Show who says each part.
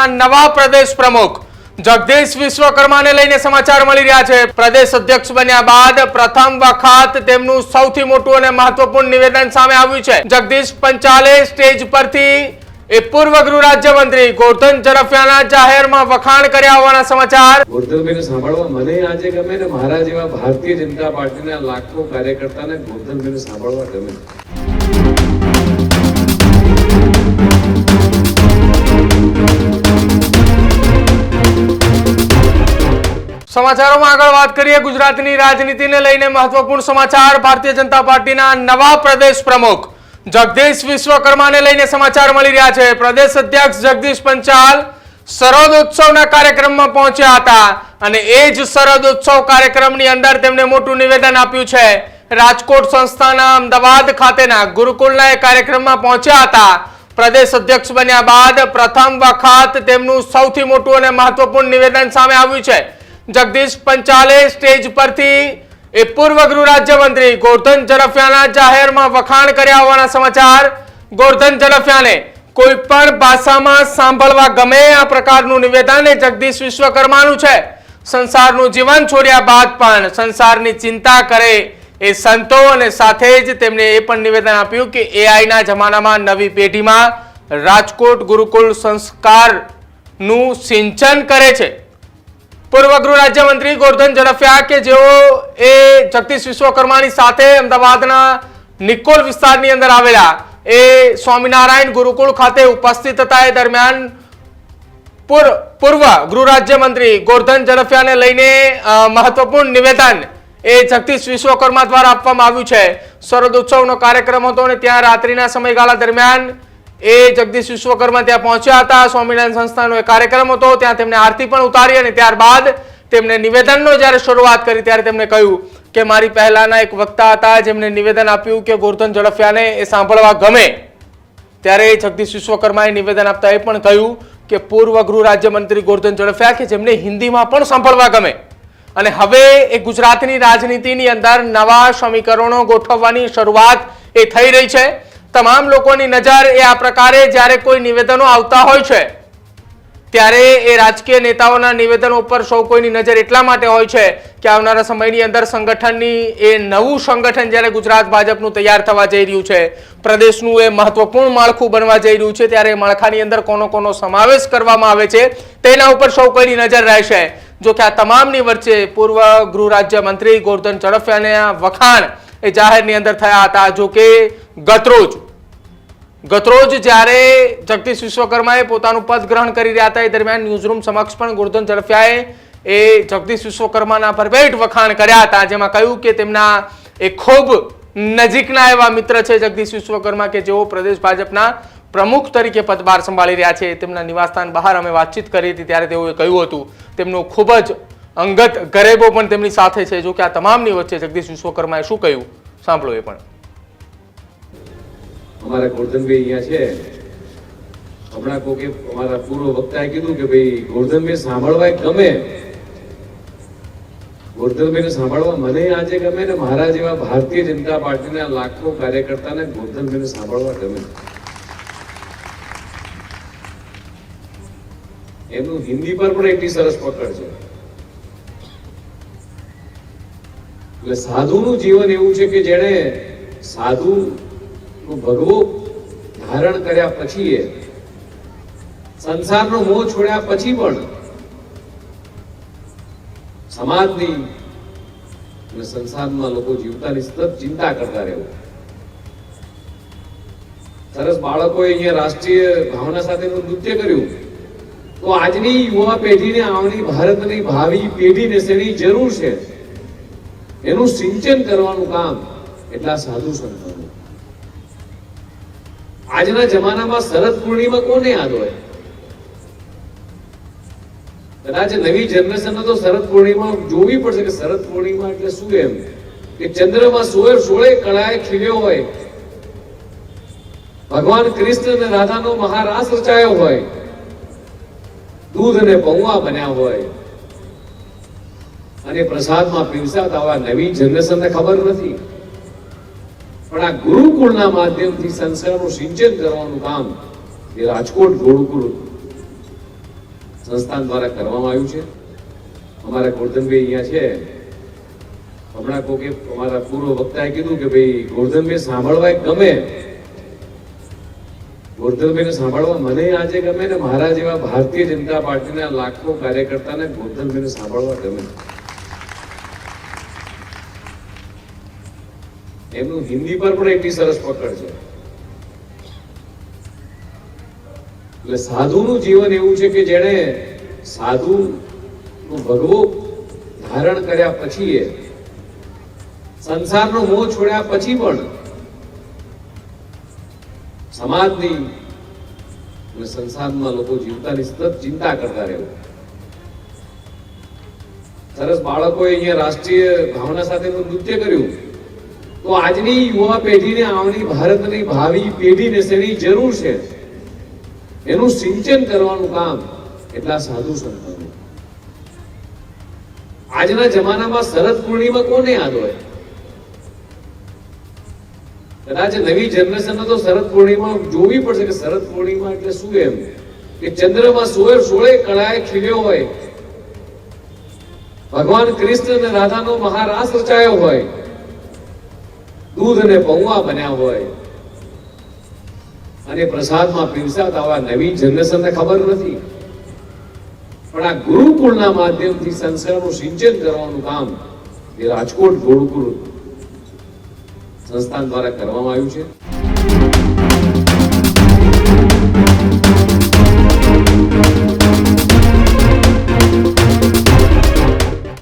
Speaker 1: પાર્ટીના નવા પ્રદેશ પ્રમુખ જગદીશ વિશ્વકર્માને લઈને સમાચાર મળી રહ્યા છે. પ્રદેશ અધ્યક્ષ બન્યા બાદ પ્રથમ વખત તેમનું સૌથી મોટું અને મહત્વપૂર્ણ નિવેદન સામે આવ્યું છે. જગદીશ પંચાલે સ્ટેજ પરથી એ પૂર્વ ગૃહ રાજ્યમંત્રી ગોરધન ઝડફિયાના જાહેરમાં વખાણ કર્યા હોવાના સમાચાર.
Speaker 2: ગોરધનભાઈને સાંભળવા મને આજે ગમે ને મારા જેવા ભારતીય જનતા પાર્ટીના લાખો કાર્યકર્તાને ગોરધનભાઈને સાંભળવા ગમે.
Speaker 1: સમાચારોમાં આગળ વાત કરીએ, ગુજરાતની રાજનીતિને લઈને મહત્વપૂર્ણ સમાચાર, ભારતીય જનતા પાર્ટીના નવા પ્રદેશ પ્રમુખ જગદીશ વિશ્વકર્માને લઈને સમાચાર મળી રહ્યા છે. પ્રદેશ અધ્યક્ષ જગદીશ પંચાલ શરદ ઉત્સવના કાર્યક્રમમાં પહોંચ્યા હતા અને એ જ શરદ ઉત્સવ કાર્યક્રમની અંદર તેમણે મોટું નિવેદન આપ્યું છે. રાજકોટ સંસ્થાના અમદાવાદ ખાતેના ગુરુકુળના એ કાર્યક્રમમાં પહોંચ્યા હતા. પ્રદેશ અધ્યક્ષ બન્યા બાદ પ્રથમ વખત તેમનું સૌથી મોટું અને મહત્વપૂર્ણ નિવેદન સામે આવ્યું છે. જગદીશ પંચાલે સ્ટેજ પરથી એ પૂર્વ ગૃહ રાજ્યમંત્રી ગોરધન ઝડફિયાના જાહેરમાં વખાણ કર્યા હોવાના સમાચાર. ગોરધન ઝડફિયાને કોઈ પણ ભાષામાં સાંભળવા ગમે આ પ્રકારનું નિવેદન એ જગદીશ વિશ્વકર્માનું છે. સંસારનું જીવન છોડ્યા બાદ પણ સંસારની ચિંતા કરે એ સંતો અને સાથે જ તેમણે એ પણ નિવેદન આપ્યું કે એઆઈના જમાનામાં નવી પેઢીમાં રાજકોટ ગુરુકુળ સંસ્કારનું સિંચન કરે છે. પૂર્વ ગૃહ રાજ્યમંત્રી ગોરધન ઝડફિયા કે જેઓ એ જગદીશ વિશ્વકર્માની સાથે અમદાવાદના નિકોલ વિસ્તારની અંદર આવેલા એ સ્વામિનારાયણ ગુરુકુળ ખાતે ઉપસ્થિત હતા. એ દરમિયાન પૂર- પૂર્વ ગૃહ રાજ્યમંત્રી ગોરધન ઝડફિયાને લઈને મહત્વપૂર્ણ નિવેદન એ જગદીશ વિશ્વકર્મા દ્વારા આપવામાં આવ્યું છે. શરદ ઉત્સવનો કાર્યક્રમ હતો અને ત્યાં રાત્રિના સમયગાળા દરમિયાન એ જગદીશ વિશ્વકર્મા ત્યાં પહોંચ્યા હતા. સ્વામિનારાયણ સંસ્થાનો એ કાર્યક્રમ હતો. ત્યાં તેમને આરતી પણ ઉતારી અને ત્યારબાદ તેમને નિવેદનનો જ્યારે શરૂઆત કરી ત્યારે તેમણે કહ્યું કે મારી પહેલાના એક વક્તા હતા જેમણે નિવેદન આપ્યું કે ગોરધન ઝડફિયાને એ સાંભળવા ગમે. ત્યારે જગદીશ વિશ્વકર્માએ નિવેદન આપતા એ પણ કહ્યું કે પૂર્વ ગૃહ રાજ્યમંત્રી ગોરધન ઝડફિયા કે જેમને હિન્દીમાં પણ સાંભળવા ગમે. અને હવે એ ગુજરાતની રાજનીતિની અંદર નવા સમીકરણો ગોઠવવાની શરૂઆત એ થઈ રહી છે. તમામ લોકોની નજર એ આ પ્રકારે જ્યારે કોઈ નિવેદનો આવતા હોય છે, ત્યારે એ રાજકીય નેતાઓના નિવેદનો ઉપર સૌ કોઈની નજર એટલા માટે હોય છે કે આવનારા સમયની અંદર સંગઠનની એ નવું સંગઠન જ્યારે ગુજરાત ભાજપનું તૈયાર થવા જઈ રહ્યું છે, પ્રદેશનું એ મહત્વપૂર્ણ માળખું બનવા જઈ રહ્યું છે, ત્યારે માળખાની અંદર કોનો કોનો સમાવેશ કરવામાં આવે છે, તેના ઉપર સૌ કોઈની નજર રહેશે. જો કે આ તમામની વચ્ચે પૂર્વ ગૃહ રાજ્યમંત્રી ગોરધન ઝડફિયાને વખાણ એ જાહેરની અંદર થયા હતા. જો કે ગતરોજ. ગતરોજ જ્યારે જગદીશ વિશ્વકર્માએ પોતાનું પદ ગ્રહણ કરી રહ્યા હતા, એ દરમિયાન ન્યૂઝરૂમ સમક્ષ પણ ગોરધન ઝડફિયાએ એ જગદીશ વિશ્વકર્માના ભરપેટ વખાણ કર્યા હતા, જેમાં કહ્યું કે તેમના એ ખૂબ નજીકના એવા મિત્ર છે જગદીશ વિશ્વકર્મા કે જેઓ પ્રદેશ ભાજપના પ્રમુખ તરીકે પદભાર સંભાળી રહ્યા છે. તેમના નિવાસસ્થાન બહાર અમે વાતચીત કરી હતી, ત્યારે તેઓએ કહ્યું હતું, તેમનું ખૂબ જ અંગત ગરેબો પણ તેમની સાથે છે. જો કે આ તમામની વચ્ચે જગદીશ વિશ્વકર્માએ શું કહ્યું? સાંભળો એ પણ.
Speaker 2: અમારા ગોરધનભાઈ અહીંયા છે. હમણાં કોકે અમારા પૂર્વ વક્તાએ કીધું કે ભાઈ, ગોરધનભાઈ સાંભળવા ગમે. ગોરધનભાઈને સાંભળવા મને આજે ગમે ને મારા જેવા ભારતીય જનતા પાર્ટીના લાખો કાર્યકર્તાને ગોરધનભાઈને સાંભળવા ગમે. એમનું હિન્દી પર પણ એટલી સરસ પકડ છે. એટલે સાધુનું જીવન એવું છે કે જેણે સાધુ ભગવો ધારણ કર્યા પછી સંસારનો મોહ છોડ્યા પછી પણ સમાજની અને સંસારમાં લોકો જીવતાની સતત ચિંતા કરતા રહેવું. સરસ બાળકોએ અહીંયા રાષ્ટ્રીય ભાવના સાથેનું નૃત્ય કર્યું. તો આજની યુવા પેઢીને આવની ભારતની ભાવિ પેઢીને શેની જરૂર છે? એનું સિંચન કરવાનું કામ એટલા સાધુ સંતોનું. આજના જમાનામાં શરદ પૂર્ણિમા કોને યાદ હોય? કદાચ નવી જનરેશનને તો શરદ પૂર્ણિમા જોવી પડશે કે શરદ પૂર્ણિમા એટલે શું એમ? કે ચંદ્રમાં સોળે સોળે કળાએ ખીલ્યો હોય. ભગવાન કૃષ્ણ અને રાધાનો મહારાસ રચાયો હોય. દૂધ અને પૌવા બન્યા હોય. અને પ્રસાદમાં પીરસાતા નવી જનરેશનને ખબર નથી. પણ આ ગુરુકુળના માધ્યમથી સંસ્કારનું સિંચન કરવાનું કામ એ રાજકોટ ગુરુકુળ સંસ્થાન દ્વારા કરવામાં આવ્યું છે. અમારા ગોરધનભાઈ અહીંયા છે. હમણાં કોકે અમારા પૂર્વ વક્તાએ કીધું કે ભાઈ ગોરધનભાઈ સાંભળવા ગમે. ગોરધનભાઈને સાંભળવા મને આજે ગમે ને મારા જેવા ભારતીય જનતા પાર્ટીના લાખો કાર્યકર્તાને ગોરધનભાઈને સાંભળવા ગમે. એમનું હિન્દી પર પણ એટલી સરસ પકડ છે. એટલે સાધુનું જીવન એવું છે કે જેણે સાધુ ભગવો ધારણ કર્યા પછી એ સંસારનો મોહ છોડ્યા પછી પણ સમાજની અને સંસારમાં લોકો જીવતાની સતત ચિંતા કરતા રહેવું. સરસ બાળકોએ અહીંયા રાષ્ટ્રીય ભાવના સાથેનું નૃત્ય કર્યું. તો આજની યુવા પેઢીને આવની ભારતની ભાવિ પેઢીને શેની જરૂર છે? એનું સિંચન કરવાનું કામ એટલા સાધુ સંતોનું આજના જમાનામાં શરદ પૂર્ણિમા કોને યાદ હોય? કદાચ નવી જનરેશનને તો શરદ પૂર્ણિમા જોવી પડશે કે શરદ પૂર્ણિમા એટલે શું એમ? કે ચંદ્રમાં સોળે સોળે કળાએ ખીલ્યો હોય. ભગવાન કૃષ્ણ અને રાધાનો મહારાસ રચાયો હોય. દૂધ અને પૌવા બન્યા હોય. અને પ્રસાદમાં પીરસાતા આવા નવી જનરેશનને ખબર નથી. પણ આ ગુરુકુળના માધ્યમથી સંસ્કારનું સિંચન કરવાનું કામ એ રાજકોટ ગુરુકુળ સંસ્થાન દ્વારા કરવામાં આવ્યું છે.